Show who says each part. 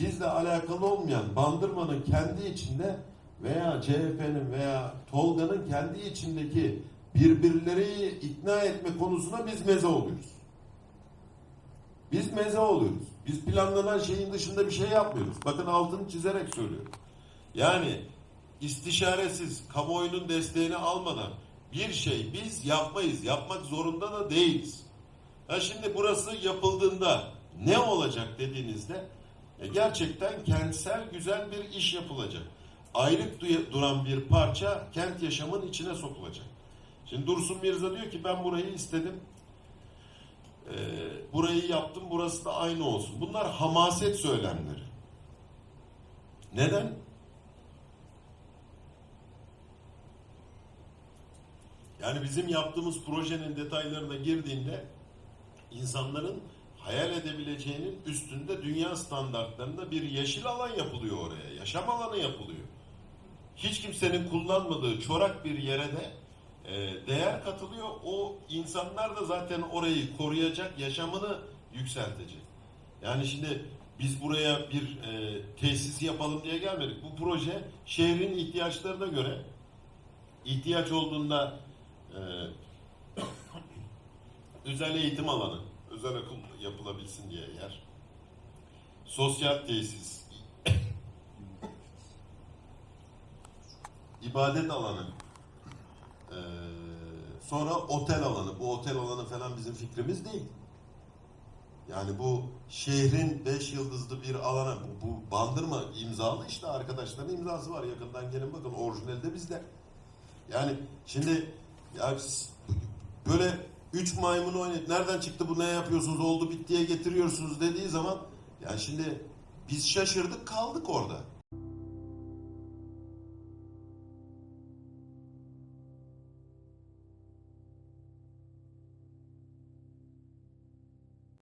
Speaker 1: bizle alakalı olmayan Bandırma'nın kendi içinde veya CHP'nin veya Tolga'nın kendi içindeki birbirleri ikna etme konusuna biz meze oluyoruz. Biz meze oluyoruz. Biz planlanan şeyin dışında bir şey yapmıyoruz. Bakın altını çizerek söylüyorum. Yani istişaresiz, kamuoyunun desteğini almadan bir şey biz yapmayız. Yapmak zorunda da değiliz. Ha şimdi burası yapıldığında ne olacak dediğinizde e, gerçekten kentsel güzel bir iş yapılacak. Ayrık duran bir parça kent yaşamın içine sokulacak. Şimdi Dursun Mirza diyor ki ben burayı istedim. Ee, burayı yaptım burası da aynı olsun. Bunlar hamaset söylemleri. Neden? Yani bizim yaptığımız projenin detaylarına girdiğinde insanların hayal edebileceğinin üstünde dünya standartlarında bir yeşil alan yapılıyor oraya. Yaşam alanı yapılıyor. Hiç kimsenin kullanmadığı çorak bir yere de e, değer katılıyor. O insanlar da zaten orayı koruyacak, yaşamını yükseltecek. Yani şimdi biz buraya bir e, tesis yapalım diye gelmedik. Bu proje şehrin ihtiyaçlarına göre ihtiyaç olduğunda e, özel eğitim alanı, özel okul yapılabilsin diye yer. Sosyal tesis, ibadet alanı, ee, sonra otel alanı. Bu otel alanı falan bizim fikrimiz değil. Yani bu şehrin beş yıldızlı bir alana, bu, bu bandırma imzalı işte arkadaşların imzası var. Yakından gelin bakın orijinali de bizde. Yani şimdi ya böyle üç maymunu oynayıp nereden çıktı bu ne yapıyorsunuz oldu bittiye getiriyorsunuz dediği zaman yani şimdi biz şaşırdık kaldık orada.